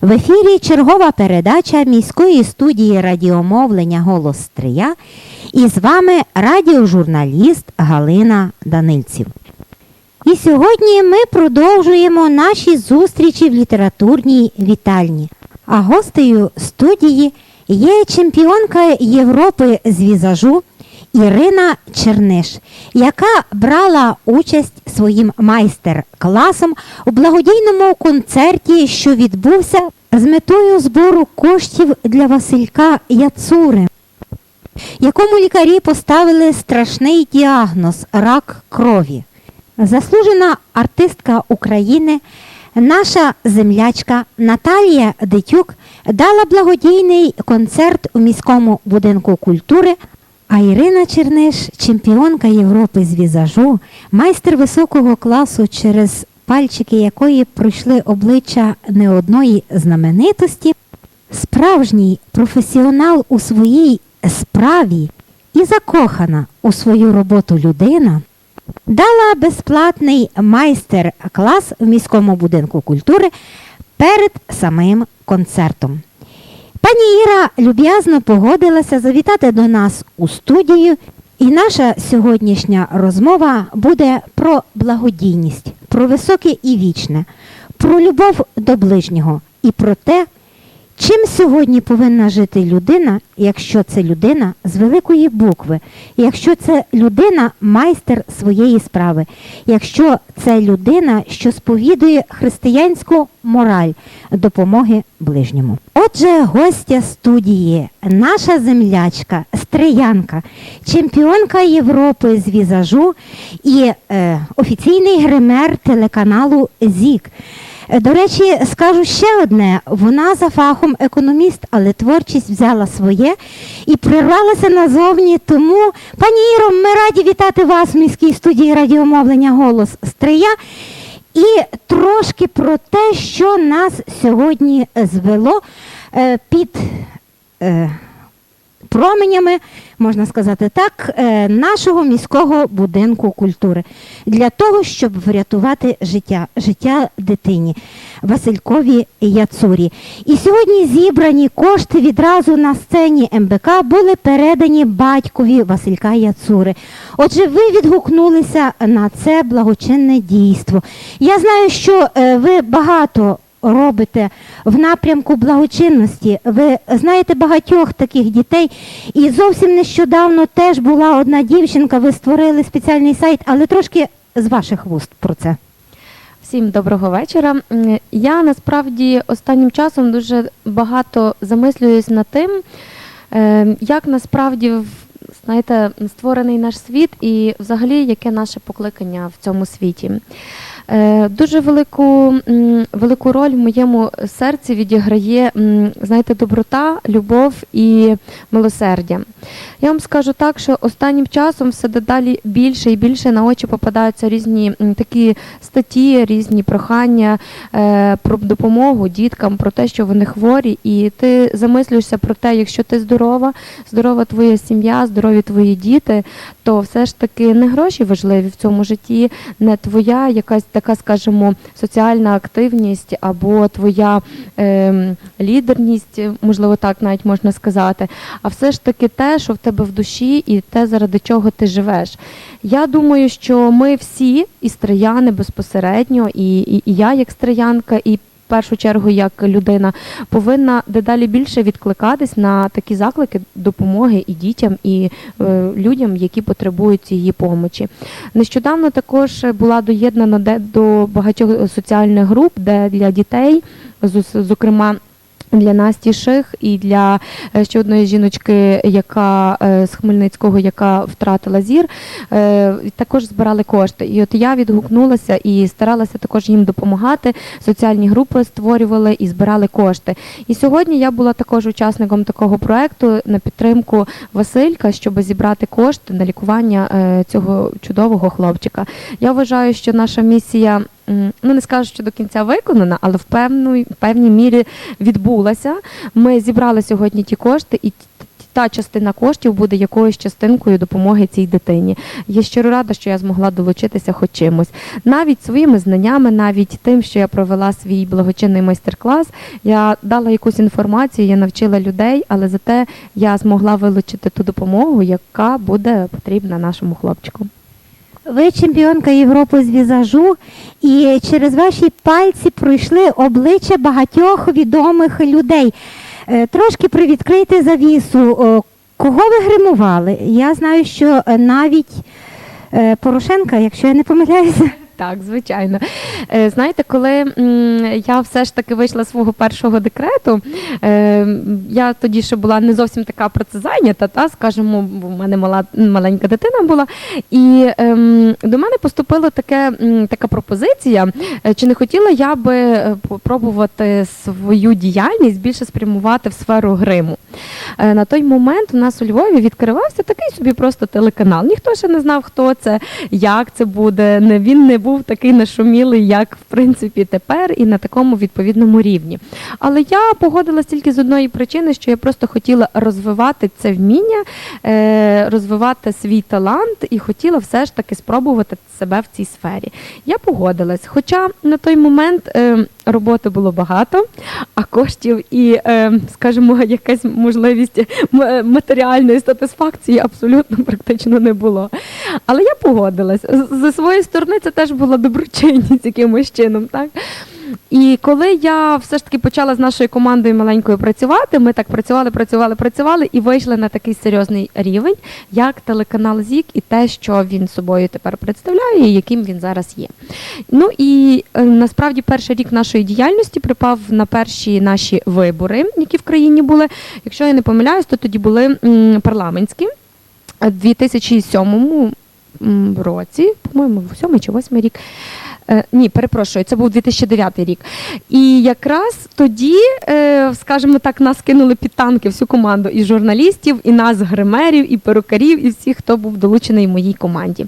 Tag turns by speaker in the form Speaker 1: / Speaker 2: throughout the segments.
Speaker 1: В ефірі чергова передача міської студії радіомовлення Голос Стрия і з вами радіожурналіст Галина Данильців. І сьогодні ми продовжуємо наші зустрічі в літературній вітальні. А гостею студії є чемпіонка Європи з візажу Ірина Черниш, яка брала участь своїм майстер-класом у благодійному концерті, що відбувся з метою збору коштів для Василька Яцури, якому лікарі поставили страшний діагноз рак крові. Заслужена артистка України, наша землячка Наталія Дитюк дала благодійний концерт у міському будинку культури. А Ірина Черниш, чемпіонка Європи з візажу, майстер високого класу, через пальчики якої пройшли обличчя не одної знаменитості, справжній професіонал у своїй справі і закохана у свою роботу людина, дала безплатний майстер-клас в міському будинку культури перед самим концертом. Пані Іра люб'язно погодилася завітати до нас у студію, і наша сьогоднішня розмова буде про благодійність, про високе і вічне, про любов до ближнього і про те, чим сьогодні повинна жити людина, якщо це людина з великої букви, якщо це людина майстер своєї справи, якщо це людина, що сповідує християнську мораль допомоги ближньому. Отже, гостя студії, наша землячка, стриянка, чемпіонка Європи з візажу і е, офіційний гример телеканалу ЗІК. Е, До речі, скажу ще одне: вона за фахом економіст, але творчість взяла своє і прирвалася назовні. Тому, пані Іро, ми раді вітати вас в міській студії радіомовлення Голос Стрия. І трошки про те, що нас сьогодні звело е, під е, променями, можна сказати так, е, нашого міського будинку культури для того, щоб врятувати життя, життя дитині Василькові Яцурі. І сьогодні зібрані кошти відразу на сцені МБК були передані батькові Василька Яцури. Отже, ви відгукнулися на це благочинне дійство. Я знаю, що е, ви багато робите в напрямку благочинності. Ви знаєте багатьох таких дітей. І зовсім нещодавно теж була одна дівчинка, ви створили спеціальний сайт, але трошки з ваших вуст про це.
Speaker 2: Всім доброго вечора. Я насправді останнім часом дуже багато замислююсь над тим, е, як насправді знаєте, створений наш світ і взагалі яке наше покликання в цьому світі. Е, Дуже велику, велику роль в моєму серці відіграє знаєте, доброта, любов і милосердя. Я вам скажу так, що останнім часом все дедалі більше і більше на очі попадаються різні такі статті, різні прохання е, про допомогу діткам, про те, що вони хворі, і ти замислюєшся про те, якщо ти здорова, здорова твоя сім'я, здорові твої діти, то все ж таки не гроші важливі в цьому житті, не твоя якась така, скажімо, соціальна активність або твоя ем, лідерність, можливо, так навіть можна сказати, а все ж таки те, що в тебе в душі, і те, заради чого ти живеш. Я думаю, що ми всі, і стрияни безпосередньо, і, і, і я як стриянка, і в першу чергу як людина повинна дедалі більше відкликатись на такі заклики допомоги і дітям, і е, людям, які потребують цієї помочі. Нещодавно також була доєднана до багатьох соціальних груп, де для дітей, зокрема. Для Насті Ших і для е, ще одної жіночки, яка е, з Хмельницького, яка втратила зір, е, також збирали кошти. І от я відгукнулася і старалася також їм допомагати. Соціальні групи створювали і збирали кошти. І сьогодні я була також учасником такого проекту на підтримку Василька, щоб зібрати кошти на лікування цього чудового хлопчика. Я вважаю, що наша місія. Ну, не скажу, що до кінця виконана, але в певну, в певній мірі відбулася. Ми зібрали сьогодні ті кошти, і та частина коштів буде якоюсь частинкою допомоги цій дитині. Я щиро рада, що я змогла долучитися хоч чимось. Навіть своїми знаннями, навіть тим, що я провела свій благочинний майстер-клас, я дала якусь інформацію, я навчила людей, але зате я змогла вилучити ту допомогу, яка буде потрібна нашому хлопчику.
Speaker 1: Ви чемпіонка Європи з візажу, і через ваші пальці пройшли обличчя багатьох відомих людей. Е, Трошки привідкрийте завісу. Кого ви гримували? Я знаю, що е, навіть е, Порошенка, якщо я не помиляюся,
Speaker 2: Так, звичайно. Е, Знаєте, коли я все ж таки вийшла з свого першого декрету, е, я тоді ще була не зовсім така працезайнята, та, скажімо, бо в мене мала, маленька дитина була. І ем, до мене поступила таке, така пропозиція, е, чи не хотіла я би попробувати свою діяльність більше спрямувати в сферу гриму. На той момент у нас у Львові відкривався такий собі просто телеканал. Ніхто ще не знав, хто це, як це буде. Він не був такий нашумілий, як в принципі тепер, і на такому відповідному рівні. Але я погодилась тільки з одної причини, що я просто хотіла розвивати це вміння, е, розвивати свій талант і хотіла все ж таки спробувати себе в цій сфері. Я погодилась. Хоча на той момент е, роботи було багато, а коштів і, е, скажімо, якась можливість матеріальної сатисфакції абсолютно практично не було. Але я погодилась. З- своєї сторони це теж була доброчинність якимось чином. Так? І коли я все ж таки почала з нашою командою маленькою працювати, ми так працювали, працювали, працювали і вийшли на такий серйозний рівень, як телеканал ЗІК і те, що він собою тепер представляє, і яким він зараз є. Ну і е, насправді перший рік нашої діяльності припав на перші наші вибори, які в країні були. Якщо я не помиляюсь, то тоді були парламентські. Е, в 2007 році, по-моєму, 7 чи 8 рік. Е, Ні, перепрошую, це був 2009 рік. І якраз тоді, е, скажімо так, нас кинули під танки всю команду і журналістів, і нас, гримерів, і перукарів, і всіх, хто був долучений в моїй команді.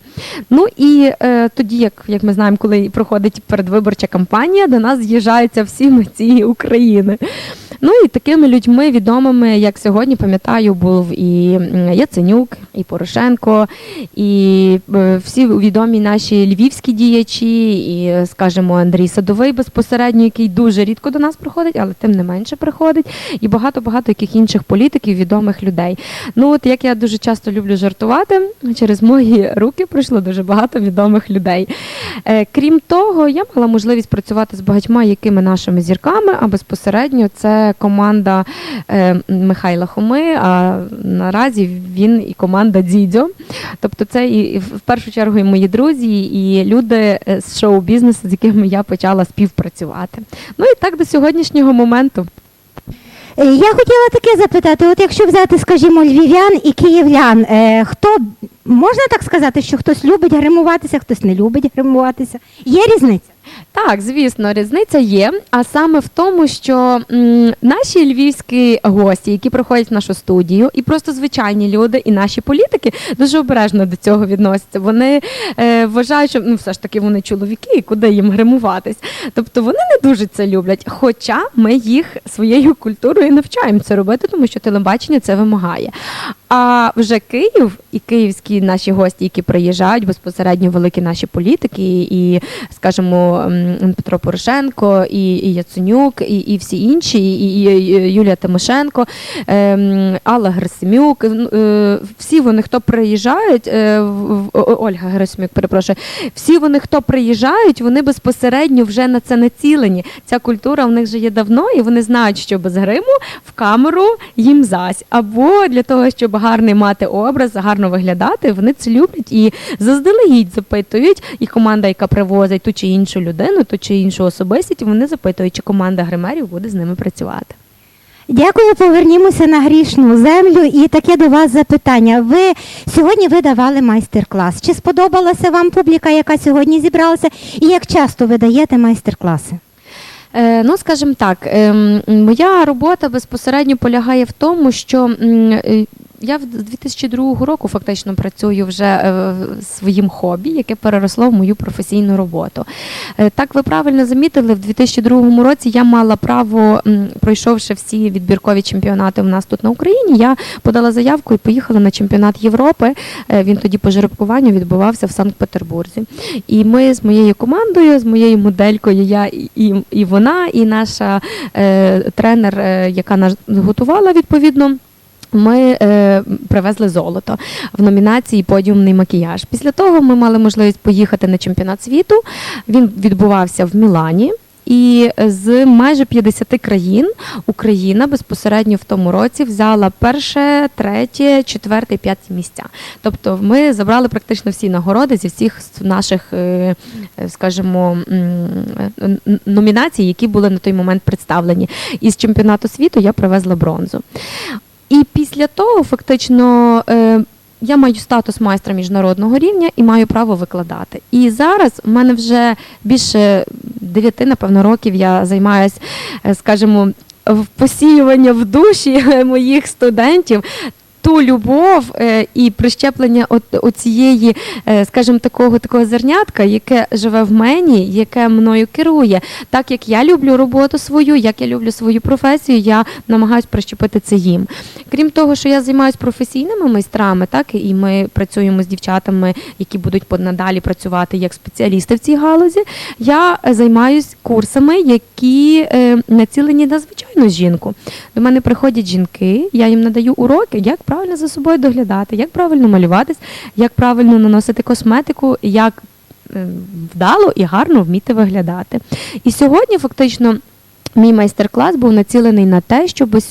Speaker 2: Ну і е, тоді, як, як ми знаємо, коли проходить передвиборча кампанія, до нас з'їжджаються всі митці України. Ну і такими людьми відомими, як сьогодні, пам'ятаю, був і Яценюк, і Порошенко, і всі відомі наші львівські діячі, і, скажімо, Андрій Садовий безпосередньо, який дуже рідко до нас приходить, але тим не менше приходить, і багато-багато яких інших політиків, відомих людей. Ну от як я дуже часто люблю жартувати, через мої руки пройшло дуже багато відомих людей. Е, Крім того, я мала можливість працювати з багатьма якими нашими зірками, а безпосередньо це команда е, Михайла Хоми, а наразі він і команда Дідьо. Тобто це і в першу чергу і мої друзі, і люди е, з шоу-бізнесу, з якими я почала співпрацювати. Ну і так до сьогоднішнього моменту.
Speaker 1: Е, Я хотіла таке запитати: от якщо взяти, скажімо, львів'ян і київлян, е, хто можна так сказати, що хтось любить гримуватися, хтось не любить гримуватися? Є різниця?
Speaker 2: Так, звісно, різниця є. А саме в тому, що м, наші львівські гості, які приходять в нашу студію, і просто звичайні люди, і наші політики дуже обережно до цього відносяться. Вони е, вважають, що ну все ж таки вони чоловіки, і куди їм гримуватись. Тобто вони не дуже це люблять. Хоча ми їх своєю культурою навчаємо це робити, тому що телебачення це вимагає. А вже Київ і київські наші гості, які приїжджають безпосередньо великі наші політики, і, скажімо, Петро Порошенко, і, і Яценюк, і, і всі інші, і, і, Юлія Тимошенко, ем, Алла Герасимюк, е, всі вони, хто приїжджають, е, Ольга Герасимюк, перепрошую, всі вони, хто приїжджають, вони безпосередньо вже на це націлені. Ця культура в них вже є давно, і вони знають, що без гриму в камеру їм зась. Або для того, щоб гарний мати образ, гарно виглядати, вони це люблять і заздалегідь запитують. І команда, яка привозить ту чи іншу людину, ту чи іншу особистість, вони запитують, чи команда гримерів буде з ними працювати.
Speaker 1: Дякую, повернімося на грішну землю. І таке до вас запитання. Ви сьогодні ви давали майстер-клас. Чи сподобалася вам публіка, яка сьогодні зібралася? І як часто ви даєте майстер-класи?
Speaker 2: Е, ну, скажімо так, ем, моя робота безпосередньо полягає в тому, що е, я в- з 2002 року фактично працюю вже е, своїм хобі, яке переросло в мою професійну роботу. Е, Так, ви правильно замітили, в 2002 році я мала право, пройшовши всі відбіркові чемпіонати у нас тут на Україні, я подала заявку і поїхала на чемпіонат Європи. Е, Він тоді по жеребкуванню відбувався в Санкт-Петербурзі. І ми з моєю командою, з моєю моделькою, я і, і, вона, і наша е, тренер, яка нас готувала відповідно. Ми е, привезли золото в номінації Подіумний макіяж. Після того ми мали можливість поїхати на чемпіонат світу. Він відбувався в Мілані. І з майже 50 країн Україна безпосередньо в тому році взяла перше, третє, четверте, п'яте місця. Тобто ми забрали практично всі нагороди зі всіх наших, е, е, скажімо, номінацій, які були на той момент представлені. І з чемпіонату світу я привезла бронзу. І після того, фактично, е, я маю статус майстра міжнародного рівня і маю право викладати. І зараз в мене вже більше дев'яти, напевно, років я займаюся, скажімо, в посіювання в душі моїх студентів. Ту любов е, і прищеплення оцієї, е, скажімо, такого такого зернятка, яке живе в мені, яке мною керує. Так як я люблю роботу свою, як я люблю свою професію, я намагаюся прищепити це їм. Крім того, що я займаюся професійними майстрами, так і ми працюємо з дівчатами, які будуть надалі працювати як спеціалісти в цій галузі. Я займаюся курсами, які е, націлені на звичайну жінку. До мене приходять жінки, я їм надаю уроки, як правильно за собою доглядати, як правильно малюватись, як правильно наносити косметику, як е, вдало і гарно вміти виглядати. І сьогодні фактично. Мій майстер-клас був націлений на те, щоб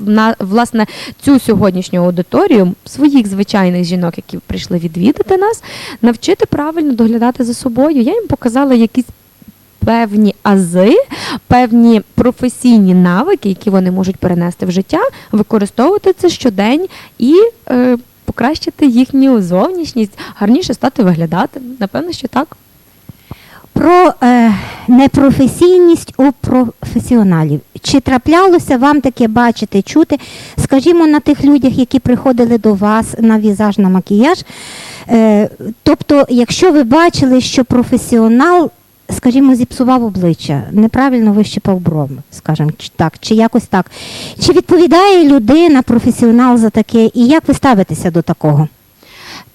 Speaker 2: на власне цю сьогоднішню аудиторію своїх звичайних жінок, які прийшли відвідати нас, навчити правильно доглядати за собою. Я їм показала якісь певні ази, певні професійні навики, які вони можуть перенести в життя, використовувати це щодень і е, покращити їхню зовнішність, гарніше стати виглядати. Напевно, що так.
Speaker 1: Про е, непрофесійність у професіоналів. Чи траплялося вам таке бачити, чути, скажімо, на тих людях, які приходили до вас на візаж, на макіяж? Е, тобто, якщо ви бачили, що професіонал, скажімо, зіпсував обличчя, неправильно вищипав бром, скажімо, чи так, чи якось так. Чи відповідає людина, професіонал за таке, і як ви ставитеся до такого?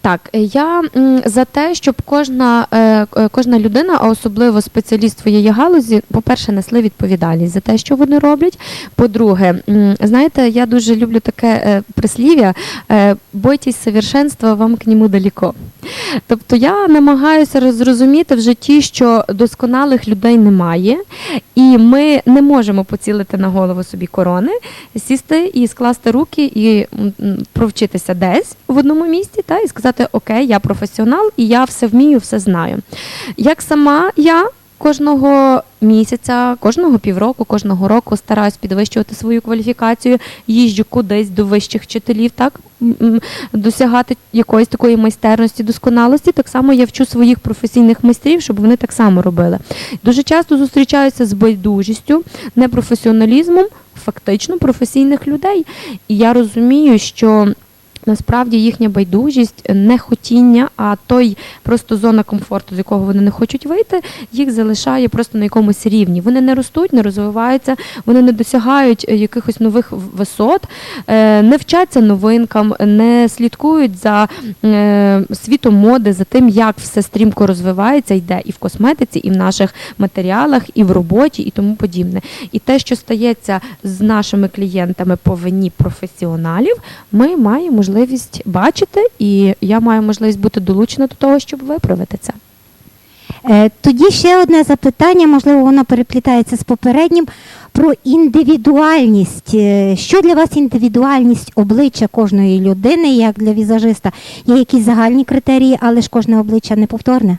Speaker 2: Так, е, я за те, щоб кожна, е, е, кожна людина, а особливо спеціаліст своєї галузі, по-перше, несли відповідальність за те, що вони роблять. По-друге, знаєте, я дуже люблю таке прислів'я: бойтесь совершенства, вам к ньому далеко. Тобто я намагаюся зрозуміти в житті, що досконалих людей немає, і ми не можемо поцілити на голову собі корони, сісти і скласти руки і провчитися десь в одному місці, та і сказати: Окей, я професіонал і я все вмію, все знаю. Як сама я. Кожного місяця, кожного півроку, кожного року стараюсь підвищувати свою кваліфікацію, їжджу кудись до вищих вчителів, так досягати якоїсь такої майстерності, досконалості. Так само я вчу своїх професійних майстрів, щоб вони так само робили. Дуже часто зустрічаюся з байдужістю, непрофесіоналізмом фактично професійних людей. І я розумію, що насправді їхня байдужість, нехотіння, а той просто зона комфорту, з якого вони не хочуть вийти, їх залишає просто на якомусь рівні. Вони не ростуть, не розвиваються, вони не досягають е, якихось нових висот, е, не вчаться новинкам, не слідкують за е, світом моди, за тим, як все стрімко розвивається, йде і в косметиці, і в наших матеріалах, і в роботі, і тому подібне. І те, що стається з нашими клієнтами по вині професіоналів, ми маємо можливість бачити, і я маю можливість бути долучена до того, щоб виправити це.
Speaker 1: Е, Тоді ще одне запитання, можливо, воно переплітається з попереднім про індивідуальність. Е, Що для вас індивідуальність обличчя кожної людини, як для візажиста? Є якісь загальні критерії, але ж кожне обличчя неповторне?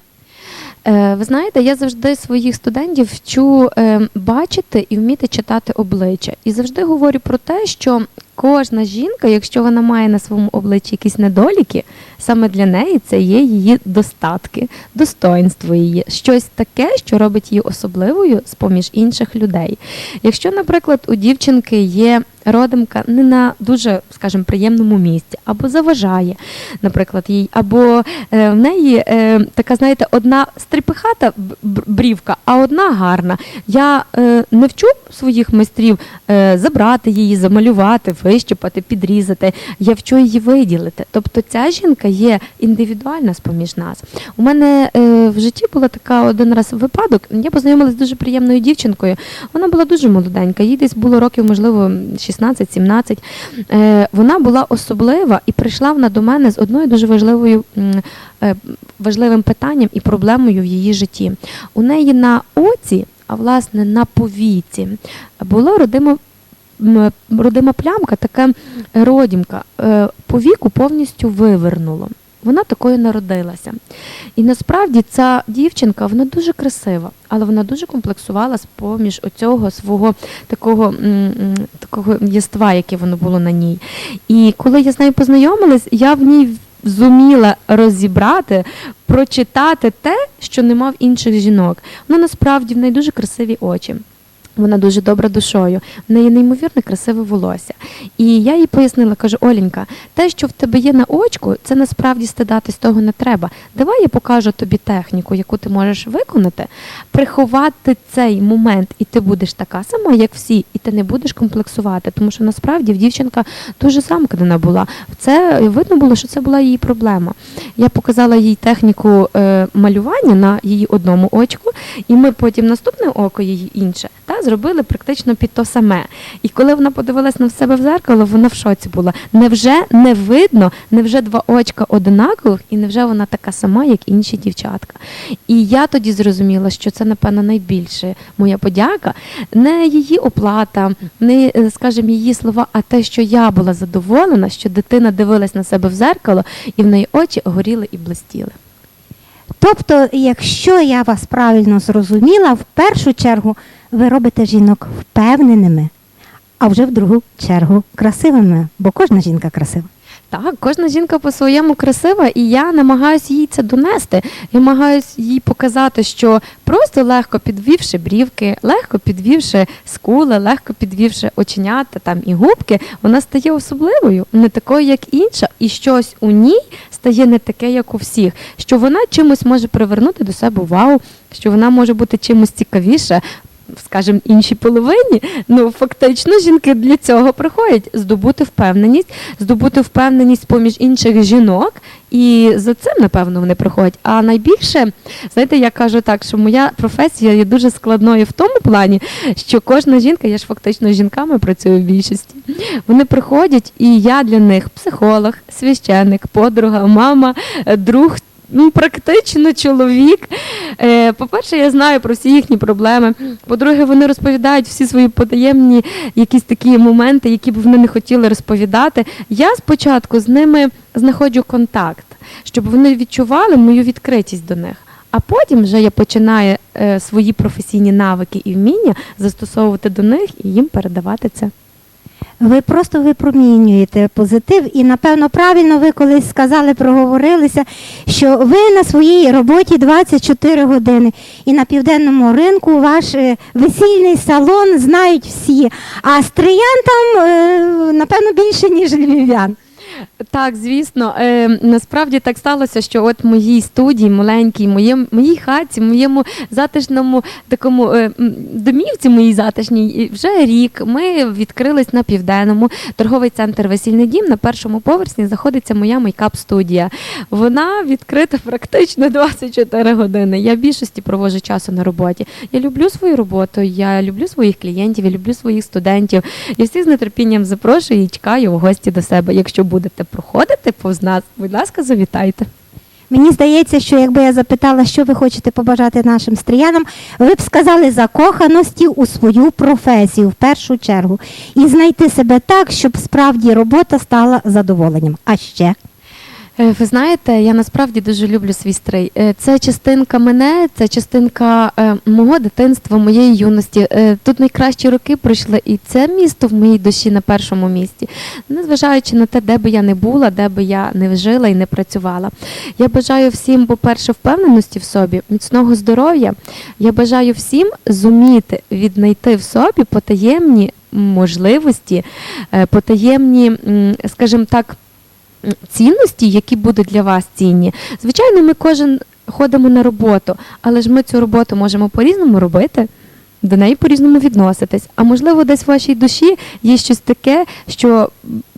Speaker 2: Е, Ви знаєте, я завжди своїх студентів вчу е, бачити і вміти читати обличчя. І завжди говорю про те, що кожна жінка, якщо вона має на своєму обличчі якісь недоліки, саме для неї це є її достатки, достоинство її, щось таке, що робить її особливою з поміж інших людей. Якщо, наприклад, у дівчинки є родимка не на дуже, скажімо, приємному місці, або заважає, наприклад, їй, або е, в неї е, така, знаєте, одна стріпихата брівка, а одна гарна. Я е, не вчу своїх майстрів е, забрати її, замалювати, вищипати, підрізати. Я вчу її виділити. Тобто ця жінка є індивідуальна з поміж нас. У мене е, в житті була така один раз випадок. Я познайомилася з дуже приємною дівчинкою. Вона була дуже молоденька, їй десь було років, можливо, 16-17. Е, вона була особлива і прийшла вона до мене з одною дуже важливою е, важливим питанням і проблемою в її житті. У неї на оці, а власне на повіці, була родима. Родима плямка, така родімка, е, повіку повністю вивернуло. Вона такою народилася. І насправді ця дівчинка вона дуже красива, але вона дуже комплексувала з поміж оцього свого такого, такого єства, яке воно було на ній. І коли я з нею познайомилась, я в ній зуміла розібрати, прочитати те, що нема в інших жінок. Вона насправді в неї дуже красиві очі. Вона дуже добра душою, в неї неймовірно красиве волосся. І я їй пояснила, кажу, Олінька, те, що в тебе є на очку, це насправді стидатись того не треба. Давай я покажу тобі техніку, яку ти можеш виконати, приховати цей момент, і ти будеш така сама, як всі, і ти не будеш комплексувати. Тому що насправді дівчинка дуже замкнена була. Це видно було, що це була її проблема. Я показала їй техніку е, малювання на її одному очку, і ми потім наступне око її інше та зробили практично під то саме. І коли вона подивилась на себе в зеркало, вона в шоці була. Невже не видно, невже два очка одинакових, і невже вона така сама, як інші дівчатка? І я тоді зрозуміла, що це, напевно, найбільше моя подяка, не її оплата, не, е, скажімо, її слова, а те, що я була задоволена, що дитина дивилась на себе в зеркало, і в неї очі горіли і блистіли.
Speaker 1: Тобто, якщо я вас правильно зрозуміла, в першу чергу ви робите жінок впевненими, а вже в другу чергу красивими, бо кожна жінка красива.
Speaker 2: Так, кожна жінка по-своєму красива, і я намагаюся їй це донести. Я намагаюся їй показати, що просто легко підвівши брівки, легко підвівши скули, легко підвівши оченята там і губки, вона стає особливою, не такою, як інша, і щось у ній стає не таке, як у всіх. Що вона чимось може привернути до себе увагу, що вона може бути чимось цікавіше. Скажімо, іншій половині, ну фактично жінки для цього приходять здобути впевненість, здобути впевненість поміж інших жінок, і за цим, напевно, вони приходять. А найбільше, знаєте, я кажу так, що моя професія є дуже складною в тому плані, що кожна жінка, я ж фактично з жінками працюю в більшості. Вони приходять, і я для них психолог, священник, подруга, мама, друг. Ну, практично чоловік. Е, По-перше, я знаю про всі їхні проблеми. По-друге, вони розповідають всі свої потаємні якісь такі моменти, які б вони не хотіли розповідати. Я спочатку з ними знаходжу контакт, щоб вони відчували мою відкритість до них. А потім вже я починаю е, свої професійні навики і вміння застосовувати до них і їм передавати це.
Speaker 1: Ви просто випромінюєте позитив, і напевно правильно ви колись сказали, проговорилися, що ви на своїй роботі 24 години, і на південному ринку ваш е, весільний салон знають всі. А стриян там е, напевно більше ніж львів'ян.
Speaker 2: Так, звісно, е, насправді так сталося, що от моїй студії маленькій, моєму моїй хаті, моєму затишному такому е, домівці моїй затишній, вже рік ми відкрились на південному торговий центр Весільний дім. На першому поверсі знаходиться моя мейкап студія. Вона відкрита практично 24 години. Я в більшості проводжу часу на роботі. Я люблю свою роботу, я люблю своїх клієнтів, я люблю своїх студентів. Я всіх з нетерпінням запрошую і чекаю у гості до себе. Якщо будете проходити повз нас, будь ласка, завітайте.
Speaker 1: Мені здається, що якби я запитала, що ви хочете побажати нашим стріянам, ви б сказали закоханості у свою професію в першу чергу і знайти себе так, щоб справді робота стала задоволенням. А ще
Speaker 2: Ви знаєте, я насправді дуже люблю свій стрий. Е, Це частинка мене, це частинка е, мого дитинства, моєї юності. Е, Тут найкращі роки пройшли, і це місто в моїй душі на першому місці. Незважаючи на те, де би я не була, де би я не жила і не працювала. Я бажаю всім, по-перше, впевненості в собі, міцного здоров'я. Я бажаю всім зуміти віднайти в собі потаємні можливості, е, потаємні, скажімо так, цінності, які будуть для вас цінні. Звичайно, ми кожен ходимо на роботу, але ж ми цю роботу можемо по-різному робити. До неї по-різному відноситись. А можливо, десь в вашій душі є щось таке, що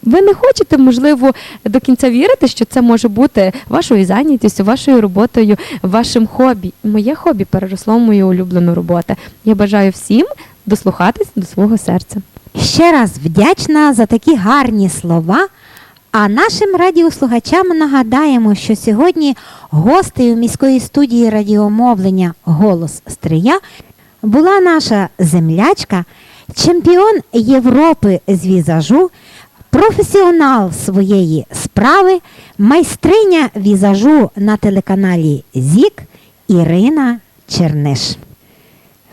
Speaker 2: ви не хочете, можливо, до кінця вірити, що це може бути вашою зайнятістю, вашою роботою, вашим хобі. Моє хобі переросло в мою улюблену роботу. Я бажаю всім дослухатись до свого серця.
Speaker 1: Ще раз вдячна за такі гарні слова. А нашим радіослухачам нагадаємо, що сьогодні гостею міської студії радіомовлення Голос Стрия була наша землячка, чемпіон Європи з візажу, професіонал своєї справи, майстриня візажу на телеканалі ЗІК Ірина Черниш.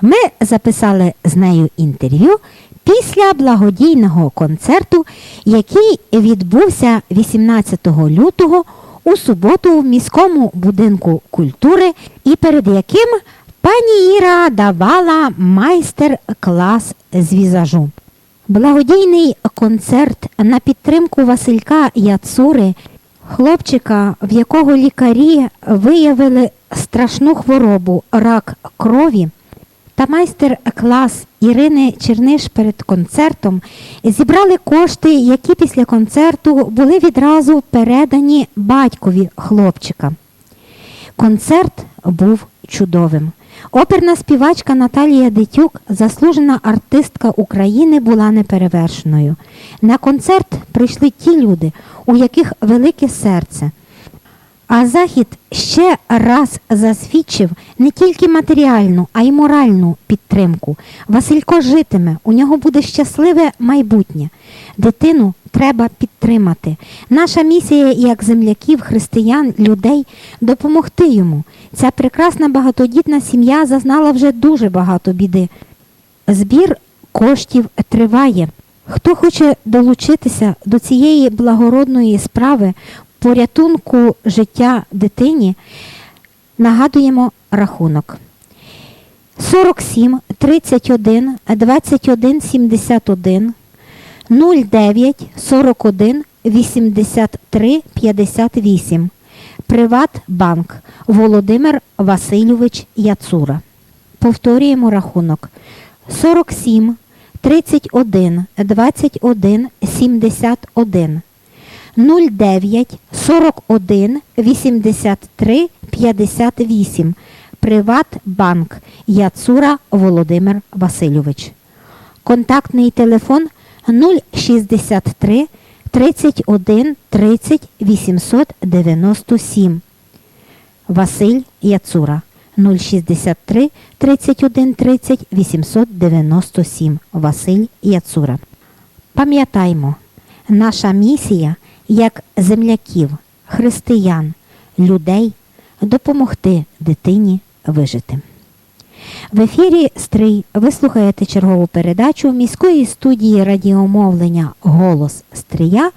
Speaker 1: Ми записали з нею інтерв'ю після благодійного концерту, який відбувся 18 лютого у суботу в міському будинку культури, і перед яким пані Іра давала майстер-клас з візажу. Благодійний концерт на підтримку Василька Яцури, хлопчика, в якого лікарі виявили страшну хворобу рак крові, та майстер-клас Ірини Черниш перед концертом зібрали кошти, які після концерту були відразу передані батькові хлопчика. Концерт був чудовим. Оперна співачка Наталія Дитюк, заслужена артистка України, була неперевершеною. На концерт прийшли ті люди, у яких велике серце. А захід ще раз засвідчив не тільки матеріальну, а й моральну підтримку. Василько житиме, у нього буде щасливе майбутнє. Дитину треба підтримати. Наша місія, як земляків, християн, людей, допомогти йому. Ця прекрасна багатодітна сім'я зазнала вже дуже багато біди. Збір коштів триває. Хто хоче долучитися до цієї благородної справи порятунку життя дитині, нагадуємо рахунок. 47 31 21 71 09 41 83 58 Приватбанк Володимир Васильович Яцура. Повторюємо рахунок 47 31 21 71 09 41 83 58 Приватбанк Яцура Володимир Васильович. Контактний телефон 063 31 30 897. Василь Яцура 063 31 30 897. Василь Яцура. Пам'ятаймо, наша місія як земляків, християн, людей допомогти дитині вижити. В ефірі Стрий ви слухаєте чергову передачу міської студії радіомовлення Голос Стрия.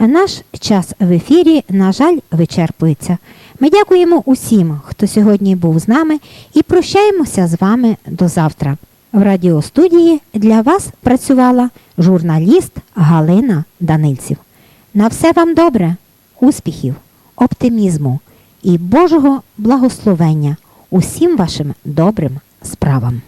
Speaker 1: Наш час в ефірі, на жаль, вичерпується. Ми дякуємо усім, хто сьогодні був з нами, і прощаємося з вами до завтра. В радіостудії для вас працювала журналіст Галина Данильців. На все вам добре, успіхів, оптимізму і Божого благословення усім вашим добрим справам.